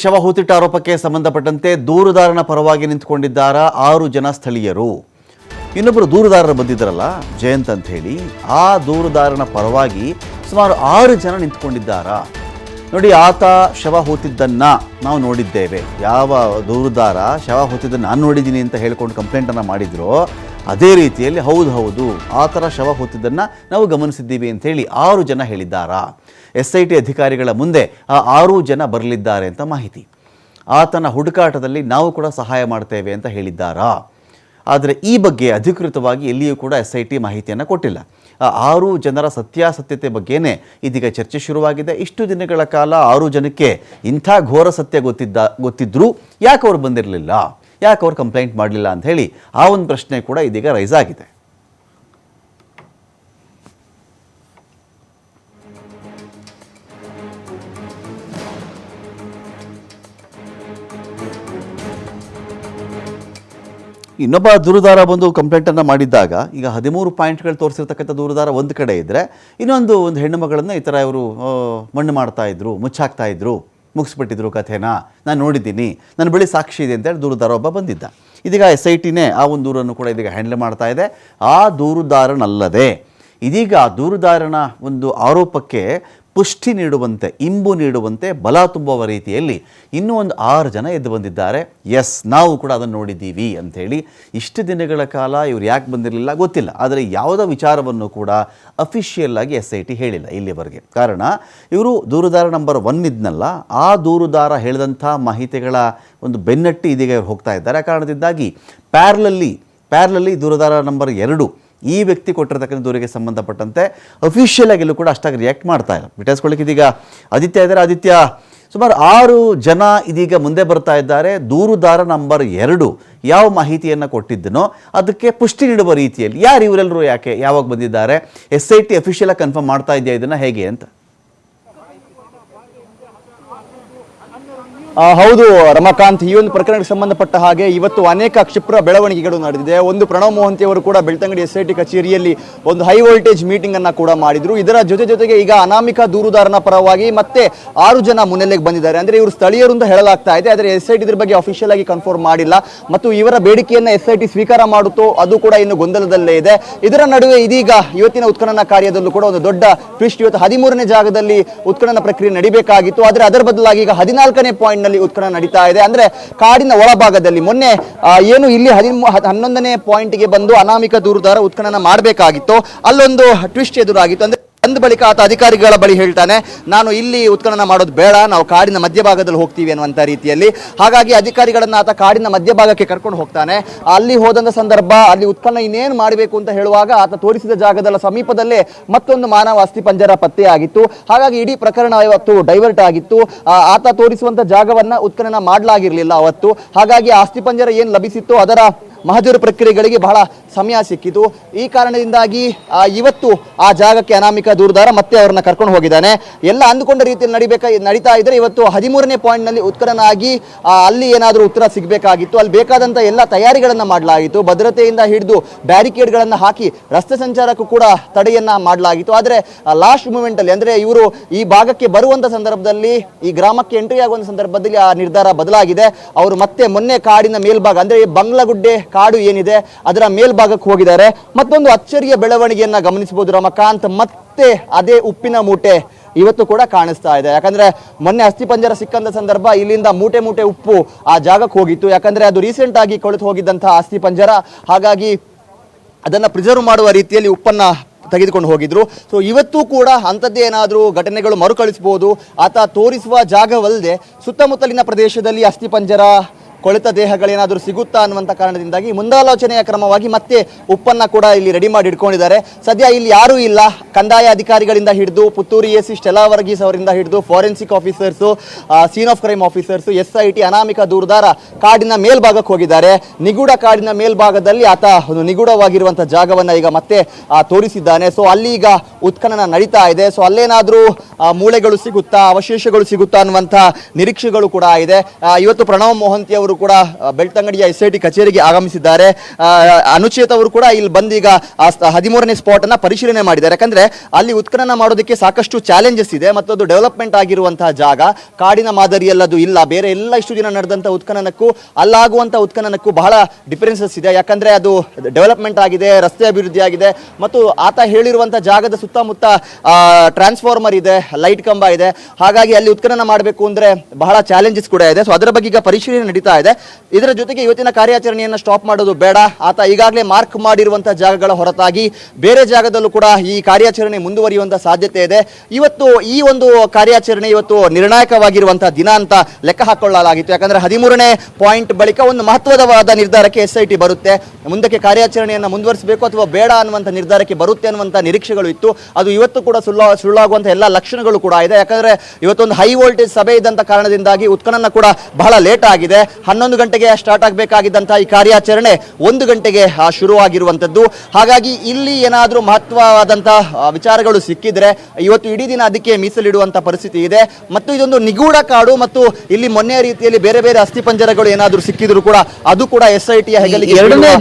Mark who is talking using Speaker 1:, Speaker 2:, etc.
Speaker 1: ಶವ ಹೂತಿಟ್ಟ ಆರೋಪಕ್ಕೆ ಸಂಬಂಧಪಟ್ಟಂತೆ ದೂರುದಾರನ ಪರವಾಗಿ ನಿಂತುಕೊಂಡಿದ್ದಾರ ಆರು ಜನ ಸ್ಥಳೀಯರು. ಇನ್ನೊಬ್ಬರು ದೂರುದಾರರು ಬಂದಿದ್ದರಲ್ಲ, ಜಯಂತ್ ಅಂತ ಹೇಳಿ. ಆ ದೂರುದಾರನ ಪರವಾಗಿ ಸುಮಾರು ಆರು ಜನ ನಿಂತ್ಕೊಂಡಿದ್ದಾರಾ. ನೋಡಿ, ಆತ ಶವ ಹೂತಿದ್ದನ್ನ ನಾವು ನೋಡಿದ್ದೇವೆ. ಯಾವ ದೂರುದಾರ ಶವ ಹೂತಿದ್ದನ್ನು ನಾನು ನೋಡಿದ್ದೀನಿ ಅಂತ ಹೇಳ್ಕೊಂಡು ಕಂಪ್ಲೇಂಟನ್ನು ಮಾಡಿದ್ರು. ಅದೇ ರೀತಿಯಲ್ಲಿ ಹೌದು ಹೌದು, ಆ ಥರ ಶವ ಹೊತ್ತಿದ್ದನ್ನು ನಾವು ಗಮನಿಸಿದ್ದೀವಿ ಅಂತೇಳಿ ಆರು ಜನ ಹೇಳಿದ್ದಾರಾ? ಎಸ್ ಐ ಟಿ ಅಧಿಕಾರಿಗಳ ಮುಂದೆ ಆ ಆರು ಜನ ಬರಲಿದ್ದಾರೆ ಅಂತ ಮಾಹಿತಿ. ಆತನ ಹುಡುಕಾಟದಲ್ಲಿ ನಾವು ಕೂಡ ಸಹಾಯ ಮಾಡ್ತೇವೆ ಅಂತ ಹೇಳಿದ್ದಾರಾ? ಆದರೆ ಈ ಬಗ್ಗೆ ಅಧಿಕೃತವಾಗಿ ಎಲ್ಲಿಯೂ ಕೂಡ ಎಸ್ ಐ ಟಿ ಮಾಹಿತಿಯನ್ನು ಕೊಟ್ಟಿಲ್ಲ. ಆ ಆರು ಜನರ ಸತ್ಯಾಸತ್ಯತೆ ಬಗ್ಗೆನೇ ಇದೀಗ ಚರ್ಚೆ ಶುರುವಾಗಿದೆ. ಇಷ್ಟು ದಿನಗಳ ಕಾಲ ಆರು ಜನಕ್ಕೆ ಇಂಥ ಘೋರ ಸತ್ಯ ಗೊತ್ತಿದ್ದ ಗೊತ್ತಿದ್ದರೂ ಯಾಕೆ ಅವರು ಬಂದಿರಲಿಲ್ಲ? ಯಾಕೆ ಅವ್ರು ಕಂಪ್ಲೇಂಟ್ ಮಾಡಲಿಲ್ಲ ಅಂತ ಹೇಳಿ ಆ ಒಂದು ಪ್ರಶ್ನೆ ಕೂಡ ಇದೀಗ ರೈಸ್ ಆಗಿದೆ. ಇನ್ನೊಬ್ಬ ದೂರುದಾರ ಬಂದು ಕಂಪ್ಲೇಂಟನ್ನು ಮಾಡಿದ್ದಾಗ ಈಗ ಹದಿಮೂರು ಪಾಯಿಂಟ್ಗಳು ತೋರಿಸಿರ್ತಕ್ಕಂಥ ದೂರುದಾರ ಒಂದು ಕಡೆ ಇದ್ದರೆ ಇನ್ನೊಂದು ಒಂದು ಹೆಣ್ಣು ಮಗಳನ್ನು ಈ ಥರ ಇವರು ಮಣ್ಣು ಮಾಡ್ತಾಯಿದ್ರು ಮುಚ್ಚಾಕ್ತಾಯಿದ್ರು ಮುಗಿಸ್ಬಿಟ್ಟಿದ್ರು ಕಥೆನ. ನಾನು ನೋಡಿದ್ದೀನಿ. ನನ್ನ ಬಳಿ ಸಾಕ್ಷಿ ಇದೆ ಅಂತೇಳಿ ದೂರುದಾರ ಒಬ್ಬ ಬಂದಿದ್ದ. ಇದೀಗ ಎಸ್ ಐ ಟಿನೇ ಆ ಒಂದು ದೂರನ್ನು ಕೂಡ ಇದೀಗ ಹ್ಯಾಂಡಲ್ ಮಾಡ್ತಾ ಇದೆ. ಆ ದೂರುದಾರನಲ್ಲದೆ ಇದೀಗ ಆ ದೂರುದಾರನ ಒಂದು ಆರೋಪಕ್ಕೆ ಪುಷ್ಟಿ ನೀಡುವಂತೆ, ಇಂಬು ನೀಡುವಂತೆ, ಬಲ ತುಂಬುವ ರೀತಿಯಲ್ಲಿ ಇನ್ನೂ ಒಂದು ಆರು ಜನ ಎದ್ದು ಬಂದಿದ್ದಾರೆ. ಎಸ್ ನಾವು ಕೂಡ ಅದನ್ನು ನೋಡಿದ್ದೀವಿ ಅಂಥೇಳಿ ಇಷ್ಟು ದಿನಗಳ ಕಾಲ ಇವ್ರು ಯಾಕೆ ಬಂದಿರಲಿಲ್ಲ ಗೊತ್ತಿಲ್ಲ. ಆದರೆ ಯಾವುದೋ ವಿಚಾರವನ್ನು ಕೂಡ ಅಫಿಷಿಯಲ್ಲಾಗಿ ಎಸ್ ಐ ಟಿ ಹೇಳಿಲ್ಲ ಇಲ್ಲಿವರೆಗೆ. ಕಾರಣ, ಇವರು ದೂರುದಾರ ನಂಬರ್ ಒನ್ ಇದ್ನಲ್ಲ, ಆ ದೂರುದಾರ ಹೇಳಿದಂಥ ಮಾಹಿತಿಗಳ ಒಂದು ಬೆನ್ನಟ್ಟಿ ಇದೀಗ ಇವ್ರು ಹೋಗ್ತಾ ಇದ್ದಾರೆ. ಆ ಕಾರಣದಿಂದಾಗಿ ಪ್ಯಾರ್ಲಲ್ಲಿ ಪ್ಯಾರ್ಲಲ್ಲಿ ದೂರದಾರ ನಂಬರ್ ಎರಡು ಈ ವ್ಯಕ್ತಿ ಕೊಟ್ಟಿರ್ತಕ್ಕಂಥ ದೂರಿಗೆ ಸಂಬಂಧಪಟ್ಟಂತೆ ಅಫಿಷಿಯಲ್ ಆಗಿಲ್ಲೂ ಕೂಡ ಅಷ್ಟಾಗಿ ರಿಯಾಕ್ಟ್ ಮಾಡ್ತಾ ಇಲ್ಲ. ವಿಟಾಯಿಸ್ಕೊಳ್ಳಿಕ್ಕೆ ಇದೀಗ ಆದಿತ್ಯ ಇದ್ದಾರೆ. ಆದಿತ್ಯ, ಸುಮಾರು ಆರು ಜನ ಇದೀಗ ಮುಂದೆ ಬರ್ತಾ ಇದ್ದಾರೆ. ದೂರುದಾರ ನಂಬರ್ ಎರಡು. ಯಾವ ಮಾಹಿತಿಯನ್ನು ಕೊಟ್ಟಿದ್ದನೋ ಅದಕ್ಕೆ ಪುಷ್ಟಿ ನೀಡುವ ರೀತಿಯಲ್ಲಿ. ಯಾರು ಇವರೆಲ್ಲರೂ ಯಾಕೆ ಯಾವಾಗ ಬಂದಿದ್ದಾರೆ? ಎಸ್ ಐ ಟಿ ಅಫಿಷಿಯಲಾಗಿ ಕನ್ಫರ್ಮ್ ಮಾಡ್ತಾ ಇದೆಯಾ ಇದನ್ನು ಹೇಗೆ ಅಂತ?
Speaker 2: ಹೌದು, ರಮಾಕಾಂತ್, ಈ ಒಂದು ಪ್ರಕರಣಕ್ಕೆ ಸಂಬಂಧಪಟ್ಟ ಹಾಗೆ ಇವತ್ತು ಅನೇಕ ಕ್ಷಿಪ್ರ ಬೆಳವಣಿಗೆಗಳು ನಡೆದಿದೆ. ಒಂದು ಪ್ರಣವ್ ಮೋಹಂತಿ ಅವರು ಕೂಡ ಬೆಳ್ತಂಗಡಿ ಎಸ್ ಐ ಟಿ ಕಚೇರಿಯಲ್ಲಿ ಒಂದು ಹೈ ವೋಲ್ಟೇಜ್ ಮೀಟಿಂಗ್ ಅನ್ನ ಕೂಡ ಮಾಡಿದ್ರು. ಇದರ ಜೊತೆ ಜೊತೆಗೆ ಈಗ ಅನಾಮಿಕ ದೂರುದಾರನ ಪರವಾಗಿ ಮತ್ತೆ ಆರು ಜನ ಮುನ್ನೆಲೆಗೆ ಬಂದಿದ್ದಾರೆ. ಅಂದ್ರೆ ಇವರು ಸ್ಥಳೀಯರು ಅಂತ ಹೇಳಲಾಗ್ತಾ ಇದೆ, ಆದರೆ ಎಸ್ ಐ ಟಿ ಇದ್ರ ಬಗ್ಗೆ ಅಫಿಷಿಯಲ್ ಆಗಿ ಕನ್ಫರ್ಮ್ ಮಾಡಿಲ್ಲ. ಮತ್ತು ಇವರ ಬೇಡಿಕೆಯನ್ನ ಎಸ್ ಐ ಟಿ ಸ್ವೀಕಾರ ಮಾಡುತ್ತೋ, ಅದು ಕೂಡ ಇನ್ನು ಗೊಂದಲದಲ್ಲೇ ಇದೆ. ಇದರ ನಡುವೆ ಇದೀಗ ಇವತ್ತಿನ ಉತ್ಖನನ ಕಾರ್ಯದಲ್ಲೂ ಕೂಡ ಒಂದು ದೊಡ್ಡ ಟ್ವಿಸ್ಟ್ ಇವತ್ತು ಹದಿಮೂರನೇ ಜಾಗದಲ್ಲಿ ಉತ್ಖನನ ಪ್ರಕ್ರಿಯೆ ನಡಿಬೇಕಾಗಿತ್ತು. ಆದರೆ ಅದರ ಬದಲಾಗಿ ಈಗ ಹದಿನಾಲ್ಕನೇ ಪಾಯಿಂಟ್ ನಲ್ಲಿ ಉತ್ಖನನ ನಡೀತಾ ಇದೆ. ಅಂದ್ರೆ ಕಾಡಿನ ಒಳಭಾಗದಲ್ಲಿ ಮೊನ್ನೆ ಏನು ಇಲ್ಲಿ ಹದಿಮೂ ಹನ್ನೊಂದನೇ ಪಾಯಿಂಟ್ಗೆ ಬಂದು ಅನಾಮಿಕ ದೂರುದಾರ ಉತ್ಖನನ ಮಾಡಬೇಕಾಗಿತ್ತು. ಅಲ್ಲೊಂದು ಟ್ವಿಸ್ಟ್ ಎದುರಾಗಿತ್ತು. ಅಂದ್ರೆ ಅಂದ ಬಳಿಕ ಆತ ಅಧಿಕಾರಿಗಳ ಬಳಿ ಹೇಳ್ತಾನೆ, ನಾನು ಇಲ್ಲಿ ಉತ್ಖನನ ಮಾಡೋದು ಬೇಡ, ನಾವು ಕಾಡಿನ ಮಧ್ಯಭಾಗದಲ್ಲಿ ಹೋಗ್ತೀವಿ ಅನ್ನುವಂಥ ರೀತಿಯಲ್ಲಿ. ಹಾಗಾಗಿ ಅಧಿಕಾರಿಗಳನ್ನು ಆತ ಕಾಡಿನ ಮಧ್ಯಭಾಗಕ್ಕೆ ಕರ್ಕೊಂಡು ಹೋಗ್ತಾನೆ. ಅಲ್ಲಿ ಹೋದಂಥ ಸಂದರ್ಭ, ಅಲ್ಲಿ ಉತ್ಖನನ ಇನ್ನೇನು ಮಾಡಬೇಕು ಅಂತ ಹೇಳುವಾಗ ಆತ ತೋರಿಸಿದ ಜಾಗದಲ್ಲ ಸಮೀಪದಲ್ಲೇ ಮತ್ತೊಂದು ಮಾನವ ಅಸ್ಥಿ ಪಂಜರ ಪತ್ತೆಯಾಗಿತ್ತು. ಹಾಗಾಗಿ ಇಡೀ ಪ್ರಕರಣ ಇವತ್ತು ಡೈವರ್ಟ್ ಆಗಿತ್ತು. ಆತ ತೋರಿಸುವಂತ ಜಾಗವನ್ನ ಉತ್ಖನನ ಮಾಡಲಾಗಿರಲಿಲ್ಲ ಅವತ್ತು. ಹಾಗಾಗಿ ಆಸ್ತಿ ಪಂಜರ ಏನು ಲಭಿಸಿತ್ತು? ಅದರ ಮಹಜರು ಪ್ರಕ್ರಿಯೆಗಳಿಗೆ ಬಹಳ ಸಮಯ ಸಿಕ್ಕಿತು. ಈ ಕಾರಣದಿಂದಾಗಿ ಇವತ್ತು ಆ ಜಾಗಕ್ಕೆ ಅನಾಮಿಕ ದೂರದಾರ ಮತ್ತೆ ಅವರನ್ನ ಕರ್ಕೊಂಡು ಹೋಗಿದ್ದಾನೆ. ಎಲ್ಲ ಅಂದುಕೊಂಡ ರೀತಿಯಲ್ಲಿ ನಡಿಬೇಕ, ನಡೀತಾ ಇದ್ರೆ ಇವತ್ತು ಹದಿಮೂರನೇ ಪಾಯಿಂಟ್ನಲ್ಲಿ ಉತ್ಕರನಾಗಿ ಅಲ್ಲಿ ಏನಾದರೂ ಉತ್ತರ ಸಿಗಬೇಕಾಗಿತ್ತು. ಅಲ್ಲಿ ಬೇಕಾದಂಥ ಎಲ್ಲ ತಯಾರಿಗಳನ್ನು ಮಾಡಲಾಗಿತ್ತು. ಭದ್ರತೆಯಿಂದ ಹಿಡಿದು ಬ್ಯಾರಿಕೇಡ್ಗಳನ್ನು ಹಾಕಿ ರಸ್ತೆ ಸಂಚಾರಕ್ಕೂ ಕೂಡ ತಡೆಯನ್ನ ಮಾಡಲಾಗಿತ್ತು. ಆದರೆ ಲಾಸ್ಟ್ ಮೂಮೆಂಟ್ ಅಲ್ಲಿ, ಅಂದ್ರೆ ಇವರು ಈ ಭಾಗಕ್ಕೆ ಬರುವಂತ ಸಂದರ್ಭದಲ್ಲಿ, ಈ ಗ್ರಾಮಕ್ಕೆ ಎಂಟ್ರಿ ಆಗುವಂತ ಸಂದರ್ಭದಲ್ಲಿ ಆ ನಿರ್ಧಾರ ಬದಲಾಗಿದೆ. ಅವರು ಮತ್ತೆ ಮೊನ್ನೆ ಕಾಡಿನ ಮೇಲ್ಭಾಗ, ಅಂದ್ರೆ ಬಂಗ್ಲಗುಡ್ಡೆ ಕಾಡು ಏನಿದೆ ಅದರ ಮೇಲ್ಭಾಗಕ್ಕೆ ಹೋಗಿದ್ದಾರೆ. ಮತ್ತೊಂದು ಅಚ್ಚರಿಯ ಬೆಳವಣಿಗೆಯನ್ನ ಗಮನಿಸಬಹುದು ರಮಕಾಂತ್. ಮತ್ತೆ ಅದೇ ಉಪ್ಪಿನ ಮೂಟೆ ಇವತ್ತು ಕೂಡ ಕಾಣಿಸ್ತಾ ಇದೆ. ಯಾಕಂದ್ರೆ ಮೊನ್ನೆ ಅಸ್ಥಿಪಂಜರ ಸಿಕ್ಕಂತ ಸಂದರ್ಭ ಇಲ್ಲಿಂದ ಮೂಟೆ ಮೂಟೆ ಉಪ್ಪು ಆ ಜಾಗಕ್ಕೆ ಹೋಗಿತ್ತು. ಯಾಕಂದ್ರೆ ಅದು ರೀಸೆಂಟ್ ಆಗಿ ಕೊಳೆತು ಹೋಗಿದ್ದಂತಹ ಅಸ್ಥಿಪಂಜರ ಹಾಗಾಗಿ ಅದನ್ನ ಪ್ರಿಸರ್ವ್ ಮಾಡುವ ರೀತಿಯಲ್ಲಿ ಉಪ್ಪನ್ನ ತೆಗೆದುಕೊಂಡು ಹೋಗಿದ್ರು. ಸೊ ಇವತ್ತು ಕೂಡ ಅಂಥದ್ದೇ ಏನಾದರೂ ಘಟನೆಗಳು ಮರುಕಳಿಸಬಹುದು. ಆತ ತೋರಿಸುವ ಜಾಗವಲ್ಲದೆ ಸುತ್ತಮುತ್ತಲಿನ ಪ್ರದೇಶದಲ್ಲಿ ಅಸ್ಥಿಪಂಜರ ಕೊಳೆತ ದೇಹಗಳೇನಾದರೂ ಸಿಗುತ್ತಾ ಅನ್ನುವಂಥ ಕಾರಣದಿಂದಾಗಿ ಮುಂದಾಲೋಚನೆಯ ಕ್ರಮವಾಗಿ ಮತ್ತೆ ಉಪ್ಪನ್ನು ಕೂಡ ಇಲ್ಲಿ ರೆಡಿ ಮಾಡಿ ಇಟ್ಕೊಂಡಿದ್ದಾರೆ. ಸದ್ಯ ಇಲ್ಲಿ ಯಾರೂ ಇಲ್ಲ. ಕಂದಾಯ ಅಧಿಕಾರಿಗಳಿಂದ ಹಿಡಿದು ಪುತ್ತೂರು ಎ ಸಿ ಸ್ಟೆಲಾ ವರ್ಗೀಸ್ ಅವರಿಂದ ಹಿಡಿದು forensic officers scene of crime officers S I T ಅನಾಮಿಕ ದೂರದಾರ ಕಾಡಿನ ಮೇಲ್ಭಾಗಕ್ಕೆ ಹೋಗಿದ್ದಾರೆ. ನಿಗೂಢ ಕಾಡಿನ ಮೇಲ್ಭಾಗದಲ್ಲಿ ಆತ ಒಂದು ನಿಗೂಢವಾಗಿರುವಂಥ ಜಾಗವನ್ನು ಈಗ ಮತ್ತೆ ತೋರಿಸಿದ್ದಾನೆ. ಸೊ ಅಲ್ಲಿ ಈಗ ಉತ್ಖನನ ನಡೀತಾ ಇದೆ. ಸೊ ಅಲ್ಲೇನಾದರೂ ಮೂಳೆಗಳು ಸಿಗುತ್ತಾ, ಅವಶೇಷಗಳು ಸಿಗುತ್ತಾ ಅನ್ನುವಂಥ ನಿರೀಕ್ಷೆಗಳು ಕೂಡ ಇದೆ. ಇವತ್ತು ಪ್ರಣವ್ ಮೊಹಂತಿ ಅವರು ಅವರು ಕೂಡ ಬೆಳ್ತಂಗಡಿಯ ಎಸ್ ಐ ಟಿ ಕಚೇರಿಗೆ ಆಗಮಿಸಿದ್ದಾರೆ. ಅನುಚೇತ್ ಅವರು ಕೂಡ ಇಲ್ಲಿ ಬಂದೀಗ ಈಗ ಹದಿಮೂರನೇ ಸ್ಪಾಟ್ ಅನ್ನ ಪರಿಶೀಲನೆ ಮಾಡಿದ್ದಾರೆ. ಯಾಕಂದ್ರೆ ಅಲ್ಲಿ ಉತ್ಖನನ ಮಾಡೋದಕ್ಕೆ ಸಾಕಷ್ಟು ಚಾಲೆಂಜಸ್ ಇದೆ ಮತ್ತು ಅದು ಡೆವಲಪ್ಮೆಂಟ್ ಆಗಿರುವಂತಹ ಜಾಗ, ಕಾಡಿನ ಮಾದರಿಯಲ್ಲದು ಇಲ್ಲ, ಬೇರೆ ಎಲ್ಲ ಇಷ್ಟು ದಿನ ನಡೆದಂತ ಉತ್ಖನನಕ್ಕೂ ಅಲ್ಲಾಗುವಂತಹ ಉತ್ಖನನಕ್ಕೂ ಬಹಳ ಡಿಫರೆನ್ಸಸ್ ಇದೆ. ಯಾಕಂದ್ರೆ ಅದು ಡೆವಲಪ್ಮೆಂಟ್ ಆಗಿದೆ, ರಸ್ತೆ ಅಭಿವೃದ್ಧಿ ಆಗಿದೆ, ಮತ್ತು ಆತ ಹೇಳಿರುವಂತಹ ಜಾಗದ ಸುತ್ತಮುತ್ತ ಟ್ರಾನ್ಸ್ಫಾರ್ಮರ್ ಇದೆ ಲೈಟ್ ಕಂಬ ಇದೆ. ಹಾಗಾಗಿ ಅಲ್ಲಿ ಉತ್ಖನನ ಮಾಡಬೇಕು ಅಂದ್ರೆ ಬಹಳ ಚಾಲೆಂಜಸ್ ಕೂಡ ಇದೆ. ಸೊ ಅದರ ಬಗ್ಗೆ ಈಗ ಪರಿಶೀಲನೆ ನಡೀತಾ ಇದೆ ಇದರ ಜೊತೆಗೆ ಇವತ್ತಿನ ಕಾರ್ಯಾಚರಣೆಯನ್ನು ಸ್ಟಾಪ್ ಮಾಡೋದು ಬೇಡ. ಆತ ಈಗಾಗಲೇ ಮಾರ್ಕ್ ಮಾಡಿರುವಂತಹ ಜಾಗಗಳ ಹೊರತಾಗಿ ಬೇರೆ ಜಾಗದಲ್ಲೂ ಕೂಡ ಈ ಕಾರ್ಯಾಚರಣೆ ಮುಂದುವರಿಯುವಂತಹ ಸಾಧ್ಯತೆ ಇದೆ. ಇವತ್ತು ಈ ಒಂದು ಕಾರ್ಯಾಚರಣೆ ಇವತ್ತು ನಿರ್ಣಾಯಕವಾಗಿರುವಂತಹ ದಿನ ಅಂತ ಲೆಕ್ಕ ಹಾಕೊಳ್ಳಲಾಗಿತ್ತು. ಯಾಕಂದ್ರೆ ಹದಿಮೂರನೇ ಪಾಯಿಂಟ್ ಬಳಿಕ ಒಂದು ಮಹತ್ವದವಾದ ನಿರ್ಧಾರಕ್ಕೆ ಎಸ್ ಐ ಟಿ ಬರುತ್ತೆ. ಮುಂದಕ್ಕೆ ಕಾರ್ಯಾಚರಣೆಯನ್ನು ಮುಂದುವರಿಸಬೇಕು ಅಥವಾ ಬೇಡ ಅನ್ನುವಂಥ ನಿರ್ಧಾರಕ್ಕೆ ಬರುತ್ತೆ ಅನ್ನುವಂಥ ನಿರೀಕ್ಷೆಗಳು ಇತ್ತು. ಅದು ಇವತ್ತು ಕೂಡ ಸುಳ್ಳು ಸುಳ್ಳಾಗುವಂಥ ಎಲ್ಲ ಲಕ್ಷಣಗಳು ಕೂಡ ಇದೆ. ಯಾಕಂದ್ರೆ ಇವತ್ತೊಂದು ಹೈ ವೋಲ್ಟೇಜ್ ಸಭೆ ಇದ್ದಂಥ ಕಾರಣದಿಂದಾಗಿ ಉತ್ಖನನ ಕೂಡ ಬಹಳ ಲೇಟ್ ಆಗಿದೆ. ಹನ್ನೊಂದು ಗಂಟೆಗೆ ಸ್ಟಾರ್ಟ್ ಆಗಬೇಕಾಗಿದ್ದಂಥ ಈ ಕಾರ್ಯಾಚರಣೆ ಒಂದು ಗಂಟೆಗೆ ಶುರುವಾಗಿರುವಂಥದ್ದು. ಹಾಗಾಗಿ ಇಲ್ಲಿ ಏನಾದರೂ ಮಹತ್ವವಾದಂತಹ ವಿಚಾರಗಳು ಸಿಕ್ಕಿದ್ರೆ ಇವತ್ತು ಇಡೀ ದಿನ ಅದಕ್ಕೆ ಮೀಸಲಿಡುವಂಥ ಪರಿಸ್ಥಿತಿ ಇದೆ. ಮತ್ತು ಇದೊಂದು ನಿಗೂಢ ಕಾಡು ಮತ್ತು ಇಲ್ಲಿ ಮೊನ್ನೆ ರೀತಿಯಲ್ಲಿ ಬೇರೆ ಬೇರೆ ಅಸ್ಥಿಪಂಜರಗಳು ಏನಾದರೂ ಸಿಕ್ಕಿದ್ರು ಕೂಡ ಅದು ಕೂಡ ಎಸ್ ಐ ಟಿಯ ಹೆಗಲಿಗೆ
Speaker 1: ಎರಡನೇ